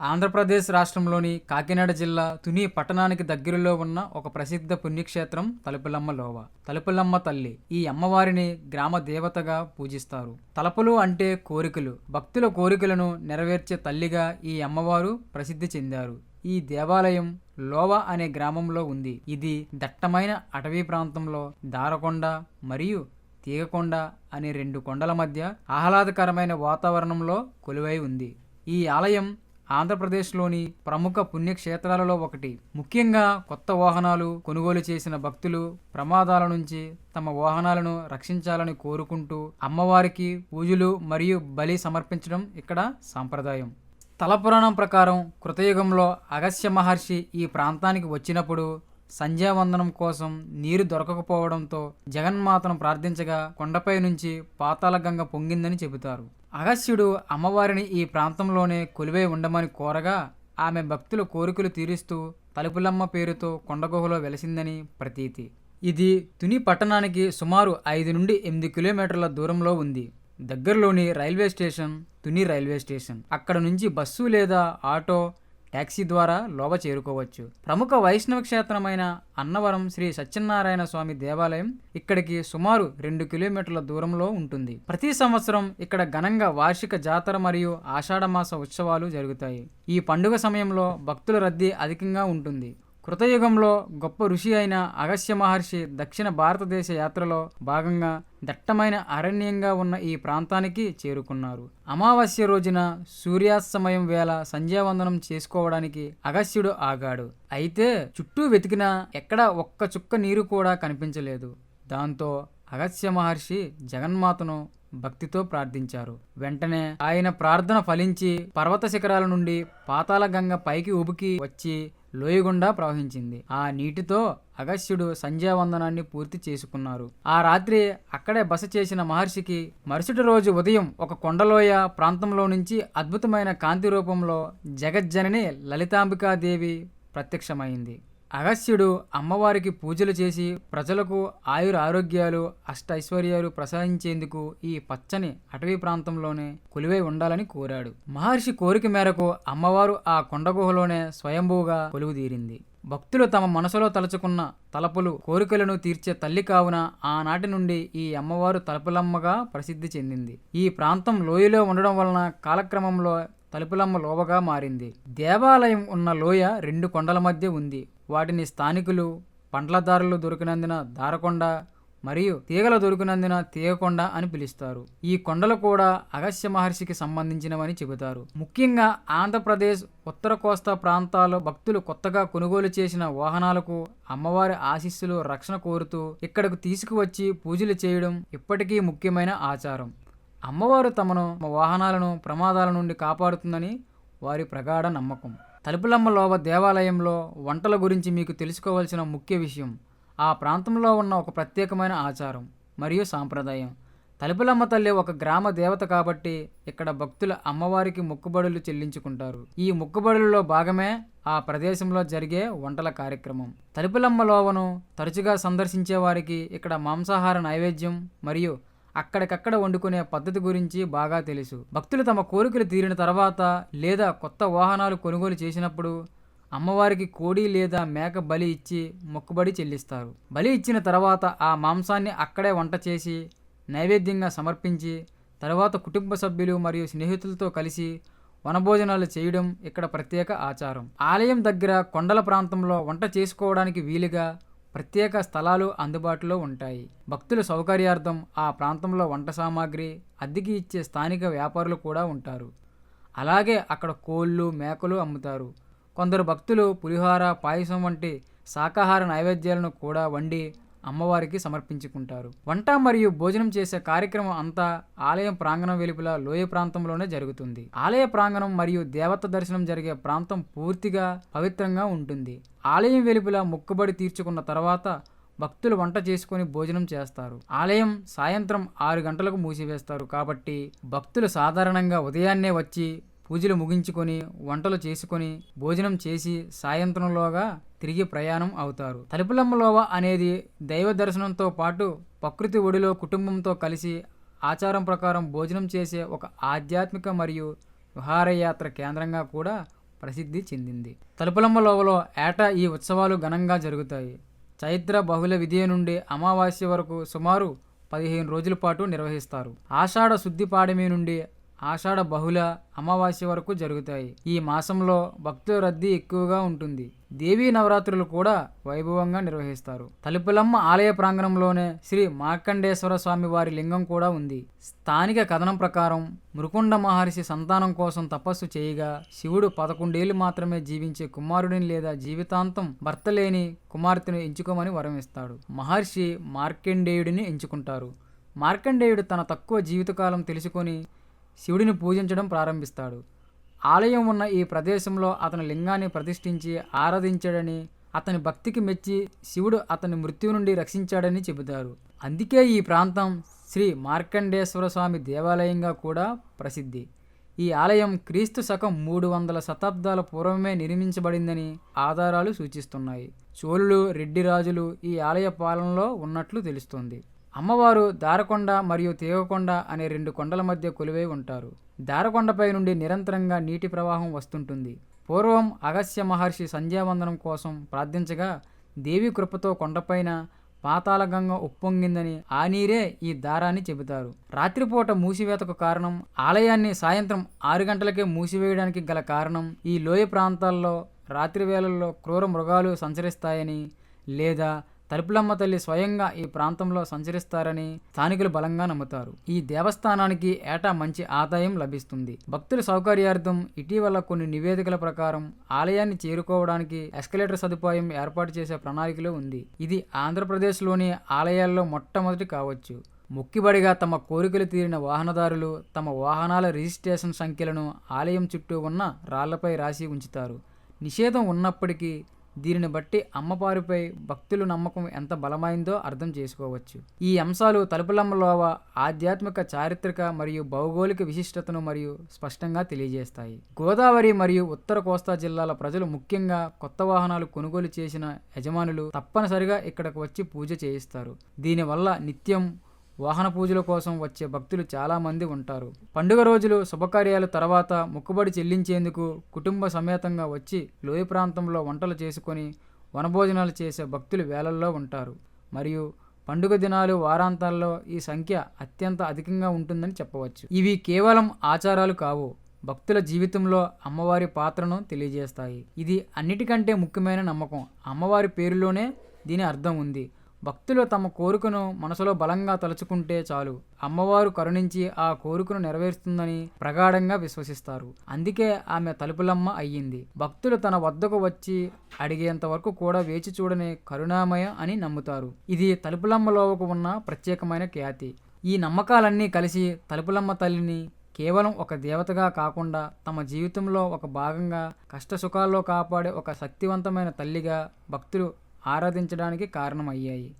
ఆంధ్రప్రదేశ్ రాష్ట్రంలోని కాకినాడ జిల్లా తుని పట్టణానికి దగ్గరలో ఉన్న ఒక ప్రసిద్ధ పుణ్యక్షేత్రం తలుపులమ్మ లోవ. తలుపులమ్మ తల్లి ఈ అమ్మవారిని గ్రామ దేవతగా పూజిస్తారు. తలపులు అంటే కోరికలు. భక్తుల కోరికలను నెరవేర్చే తల్లిగా ఈ అమ్మవారు ప్రసిద్ధి చెందారు. ఈ దేవాలయం లోవ అనే గ్రామంలో ఉంది. ఇది దట్టమైన అటవీ ప్రాంతంలో దారకొండ మరియు తీగకొండ అనే రెండు కొండల మధ్య ఆహ్లాదకరమైన వాతావరణంలో కొలువై ఉంది. ఈ ఆలయం ఆంధ్రప్రదేశ్లోని ప్రముఖ పుణ్యక్షేత్రాలలో ఒకటి. ముఖ్యంగా కొత్త వాహనాలు కొనుగోలు చేసిన భక్తులు ప్రమాదాల నుంచి తమ వాహనాలను రక్షించాలని కోరుకుంటూ అమ్మవారికి పూజలు మరియు బలి సమర్పించడం ఇక్కడ సాంప్రదాయం. తలపురాణం ప్రకారం కృతయుగంలో అగస్య మహర్షి ఈ ప్రాంతానికి వచ్చినప్పుడు సంధ్యావందనం కోసం నీరు దొరకకపోవడంతో జగన్మాతను ప్రార్థించగా కొండపై నుంచి పాతాళగంగ పొంగిందని చెబుతారు. అగస్త్యుడు అమ్మవారిని ఈ ప్రాంతంలోనే కొలువై ఉండమని కోరగా ఆమె భక్తుల కోరికలు తీరుస్తూ తలుపులమ్మ పేరుతో కొండగుహలో వెలసిందని ప్రతీతి. ఇది తుని పట్టణానికి సుమారు ఐదు నుండి ఎనిమిది కిలోమీటర్ల దూరంలో ఉంది. దగ్గరలోని railway station Tuni railway station. అక్కడ నుంచి బస్సు లేదా ఆటో ట్యాక్సీ ద్వారా లోబ చేరుకోవచ్చు. ప్రముఖ వైష్ణవ క్షేత్రమైన అన్నవరం శ్రీ సత్యనారాయణ స్వామి దేవాలయం ఇక్కడికి సుమారు రెండు కిలోమీటర్ల దూరంలో ఉంటుంది. ప్రతి సంవత్సరం ఇక్కడ ఘనంగా వార్షిక జాతర మరియు ఆషాఢమాస ఉత్సవాలు జరుగుతాయి. ఈ పండుగ సమయంలో భక్తుల రద్దీ అధికంగా ఉంటుంది. కృతయుగంలో గొప్ప ఋషి అయిన అగస్య మహర్షి దక్షిణ భారతదేశ యాత్రలో భాగంగా దట్టమైన అరణ్యంగా ఉన్న ఈ ప్రాంతానికి చేరుకున్నారు. అమావాస్య రోజున సూర్యాస్తమయం వేళ సంధ్యావందనం చేసుకోవడానికి అగస్త్యుడు ఆగాడు. అయితే చుట్టూ వెతికినా ఎక్కడా ఒక్క చుక్క నీరు కూడా కనిపించలేదు. దాంతో అగస్య మహర్షి జగన్మాతను భక్తితో ప్రార్థించారు. వెంటనే ఆయన ప్రార్థన ఫలించి పర్వత శిఖరాల నుండి పాతాళగంగ పైకి ఉబికి వచ్చి లోయగుండా ప్రవహించింది. ఆ నీటితో అగస్త్యుడు సంధ్యావందనాన్ని పూర్తి చేసుకున్నారు. ఆ రాత్రి అక్కడే బస చేసిన మహర్షికి మరుసటి రోజు ఉదయం ఒక కొండలోయ ప్రాంతంలో నుంచి అద్భుతమైన కాంతి రూపంలో జగజ్జనని లలితాంబికాదేవి ప్రత్యక్షమైంది. అగస్త్యుడు అమ్మవారికి పూజలు చేసి ప్రజలకు ఆయుర ఆరోగ్యాలు అష్ట ఐశ్వర్యాలు ప్రసాదించేందుకు ఈ పచ్చని అటవీ ప్రాంతంలోనే కొలువై ఉండాలని కోరాడు. మహర్షి కోరిక మేరకు అమ్మవారు ఆ కొండగుహలోనే స్వయంభూగా కొలువుదీరింది. భక్తులు తమ మనసులో తలుచుకున్న తలపులు కోరికలను తీర్చే తల్లి కావున ఆనాటి నుండి ఈ అమ్మవారు తలుపులమ్మగా ప్రసిద్ధి చెందింది. ఈ ప్రాంతం లోయలో ఉండడం వలన కాలక్రమంలో తలుపులమ్మ లోవగా మారింది. దేవాలయం ఉన్న లోయ రెండు కొండల మధ్య ఉంది. వాటిని స్థానికులు పండ్లదారులు దొరికినందున దారకొండ మరియు తీగలు దొరికినందున తీగకొండ అని పిలుస్తారు. ఈ కొండలు కూడా అగస్య మహర్షికి సంబంధించినవని చెబుతారు. ముఖ్యంగా ఆంధ్రప్రదేశ్ ఉత్తర కోస్తా ప్రాంతాల్లో భక్తులు కొత్తగా కొనుగోలు చేసిన వాహనాలకు అమ్మవారి ఆశీస్సులు రక్షణ కోరుతూ ఇక్కడకు తీసుకువచ్చి పూజలు చేయడం ఇప్పటికీ ముఖ్యమైన ఆచారం. అమ్మవారు తమను వాహనాలను ప్రమాదాల నుండి కాపాడుతుందని వారి ప్రగాఢ నమ్మకం. తలుపులమ్మ లోవ దేవాలయంలో వంటల గురించి మీకు తెలుసుకోవాల్సిన ముఖ్య విషయం ఆ ప్రాంతంలో ఉన్న ఒక ప్రత్యేకమైన ఆచారం మరియు సాంప్రదాయం. తలుపులమ్మ తల్లి ఒక గ్రామ దేవత కాబట్టి ఇక్కడ భక్తుల అమ్మవారికి మొక్కుబడులు చెల్లించుకుంటారు. ఈ మొక్కుబడులలో భాగమే ఆ ప్రదేశంలో జరిగే వంటల కార్యక్రమం. తలుపులమ్మ లోవను తరచుగా సందర్శించే వారికి ఇక్కడ మాంసాహార నైవేద్యం మరియు అక్కడికక్కడ వండుకునే పద్ధతి గురించి బాగా తెలుసు. భక్తులు తమ కోరికలు తీరిన తర్వాత లేదా కొత్త వాహనాలు కొనుగోలు చేసినప్పుడు అమ్మవారికి కోడి లేదా మేక బలి ఇచ్చి మొక్కుబడి చెల్లిస్తారు. బలి ఇచ్చిన తర్వాత ఆ మాంసాన్ని అక్కడే వంట చేసి నైవేద్యంగా సమర్పించి తర్వాత కుటుంబ సభ్యులు మరియు స్నేహితులతో కలిసి వనభోజనాలు చేయడం ఇక్కడ ప్రత్యేక ఆచారం. ఆలయం దగ్గర కొండల ప్రాంతంలో వంట చేసుకోవడానికి వీలుగా ప్రత్యేక స్థలాలు అందుబాటులో ఉంటాయి. భక్తుల సౌకర్యార్థం ఆ ప్రాంతంలో వంట సామాగ్రి అద్దెకి ఇచ్చే స్థానిక వ్యాపారులు కూడా ఉంటారు. అలాగే అక్కడ కోళ్ళు మేకలు అమ్ముతారు. కొందరు భక్తులు పులిహోర పాయసం వంటి శాకాహార నైవేద్యాలను కూడా వండి అమ్మవారికి సమర్పించుకుంటారు. వంట మరియు భోజనం చేసే కార్యక్రమం అంతా ఆలయం ప్రాంగణం వెలుపల లోయ ప్రాంతంలోనే జరుగుతుంది. ఆలయ ప్రాంగణం మరియు దేవత దర్శనం జరిగే ప్రాంతం పూర్తిగా పవిత్రంగా ఉంటుంది. ఆలయం వెలుపల మొక్కుబడి తీర్చుకున్న తర్వాత భక్తులు వంట చేసుకొని భోజనం చేస్తారు. ఆలయం సాయంత్రం ఆరు గంటలకు మూసివేస్తారు కాబట్టి భక్తులు సాధారణంగా ఉదయాన్నే వచ్చి పూజలు ముగించుకొని వంటలు చేసుకొని భోజనం చేసి సాయంత్రంలోగా తిరిగి ప్రయాణం అవుతారు. తలుపులమ్మలోవ అనేది దైవ దర్శనంతో పాటు ప్రకృతి ఒడిలో కుటుంబంతో కలిసి ఆచారం ప్రకారం భోజనం చేసే ఒక ఆధ్యాత్మిక మరియు విహారయాత్ర కేంద్రంగా కూడా ప్రసిద్ధి చెందింది. తలుపులమ్మ లోవలో ఏటా ఈ ఉత్సవాలు ఘనంగా జరుగుతాయి. చైత్ర బహుళ విధియ నుండి అమావాస్య వరకు సుమారు పదిహేను రోజుల పాటు నిర్వహిస్తారు. ఆషాఢ శుద్ధి పాడమి నుండి ఆషాఢ బహుళ అమావాస్య వరకు జరుగుతాయి. ఈ మాసంలో భక్తుల రద్దీ ఎక్కువగా ఉంటుంది. దేవీ నవరాత్రులు కూడా వైభవంగా నిర్వహిస్తారు. తలుపులమ్మ ఆలయ ప్రాంగణంలోనే శ్రీ మార్కండేశ్వర స్వామి వారి లింగం కూడా ఉంది. స్థానిక కథనం ప్రకారం మృకుండ మహర్షి సంతానం కోసం తపస్సు చేయగా శివుడు పదకొండేళ్ళు మాత్రమే జీవించే కుమారుడిని లేదా జీవితాంతం భర్త లేని కుమార్తెను ఎంచుకోమని వరం ఇస్తాడు మహర్షి మార్కండేయుడిని ఎంచుకుంటారు. మార్కండేయుడు తన తక్కువ జీవితకాలం తెలుసుకొని శివుడిని పూజించడం ప్రారంభిస్తాడు. ఆలయం ఉన్న ఈ ప్రదేశంలో అతని లింగాన్ని ప్రతిష్ఠించి ఆరాధించాడని అతని భక్తికి మెచ్చి శివుడు అతని మృత్యు నుండి రక్షించాడని చెబుతారు. అందుకే ఈ ప్రాంతం శ్రీ మార్కండేశ్వర స్వామి దేవాలయంగా కూడా ప్రసిద్ధి. ఈ ఆలయం క్రీస్తు శకం మూడు వందల శతాబ్దాల పూర్వమే నిర్మించబడిందని ఆధారాలు సూచిస్తున్నాయి. చోళులు రెడ్డి రాజులు ఈ ఆలయ పాలనలో ఉన్నట్లు తెలుస్తోంది. అమ్మవారు దారకొండ మరియు తీగకొండ అనే రెండు కొండల మధ్య కొలువై ఉంటారు. దారకొండపై నుండి నిరంతరంగా నీటి ప్రవాహం వస్తుంటుంది. పూర్వం అగస్య మహర్షి సంధ్యావందనం కోసం ప్రార్థించగా దేవి కృపతో కొండపైన పాతాళగంగ ఉప్పొంగిందని ఆ నీరే ఈ దారాన్ని చెబుతారు. రాత్రిపూట మూసివేతకు కారణం ఆలయాన్ని సాయంత్రం ఆరు గంటలకే మూసివేయడానికి గల కారణం ఈ లోయ ప్రాంతాల్లో రాత్రి వేళల్లో క్రూర మృగాలు సంచరిస్తాయని లేదా తలుపులమ్మ తల్లి స్వయంగా ఈ ప్రాంతంలో సంచరిస్తారని స్థానికులు బలంగా నమ్ముతారు. ఈ దేవస్థానానికి ఏటా మంచి ఆదాయం లభిస్తుంది. భక్తుల సౌకర్యార్థం ఇటీవల కొన్ని నివేదికల ప్రకారం ఆలయాన్ని చేరుకోవడానికి ఎస్కలేటర్ సదుపాయం ఏర్పాటు చేసే ప్రణాళికలో ఉంది. ఇది ఆంధ్రప్రదేశ్లోని ఆలయాల్లో మొట్టమొదటి కావచ్చు. మొక్కిబడిగా తమ కోరికలు తీరిన వాహనదారులు తమ వాహనాల రిజిస్ట్రేషన్ సంఖ్యలను ఆలయం చుట్టూ ఉన్న రాళ్ళపై రాసి ఉంచుతారు. నిషేధం ఉన్నప్పటికీ దీనిని బట్టి అమ్మవారిపై భక్తుల నమ్మకం ఎంత బలమైందో అర్థం చేసుకోవచ్చు. ఈ అంశాలు తలుపులమ్మలోవ ఆధ్యాత్మిక చారిత్రక మరియు భౌగోళిక విశిష్టతను మరియు స్పష్టంగా తెలియజేస్తాయి. గోదావరి మరియు ఉత్తర కోస్తా జిల్లాల ప్రజలు ముఖ్యంగా కొత్త వాహనాలు కొనుగోలు చేసిన యజమానులు తప్పనిసరిగా ఇక్కడకు వచ్చి పూజ చేయిస్తారు. దీనివల్ల నిత్యం వాహన పూజల కోసం వచ్చే భక్తులు చాలామంది ఉంటారు. పండుగ రోజులు శుభకార్యాల తర్వాత మొక్కుబడి చెల్లించేందుకు కుటుంబ సమేతంగా వచ్చి లోయ ప్రాంతంలో వంటలు చేసుకొని వనభోజనాలు చేసే భక్తులు వేలల్లో ఉంటారు. మరియు పండుగ దినాలు వారాంతాల్లో ఈ సంఖ్య అత్యంత అధికంగా ఉంటుందని చెప్పవచ్చు. ఇవి కేవలం ఆచారాలు కావు భక్తుల జీవితంలో అమ్మవారి పాత్రను తెలియజేస్తాయి. ఇది అన్నిటికంటే ముఖ్యమైన నమ్మకం. అమ్మవారి పేరులోనే దీని అర్థం ఉంది. భక్తులు తమ కోరికను మనసులో బలంగా తలుచుకుంటే చాలు. అమ్మవారు కరుణించి ఆ కోరికను నెరవేరుస్తుందని ప్రగాఢంగా విశ్వసిస్తారు. అందుకే ఆమె తలుపులమ్మ అయ్యింది. భక్తులు తన వద్దకు వచ్చి అడిగేంత వరకు కూడా వేచి చూడని కరుణామయ అని నమ్ముతారు. ఇది తలుపులమ్మలోకి ఉన్న ప్రత్యేకమైన ఖ్యాతి. ఈ నమ్మకాలన్నీ కలిసి తలుపులమ్మ తల్లిని కేవలం ఒక దేవతగా కాకుండా తమ జీవితంలో ఒక భాగంగా కష్టసుఖాల్లో కాపాడే ఒక శక్తివంతమైన తల్లిగా భక్తులు ఆరాధించడానికి కారణమయ్యాయి.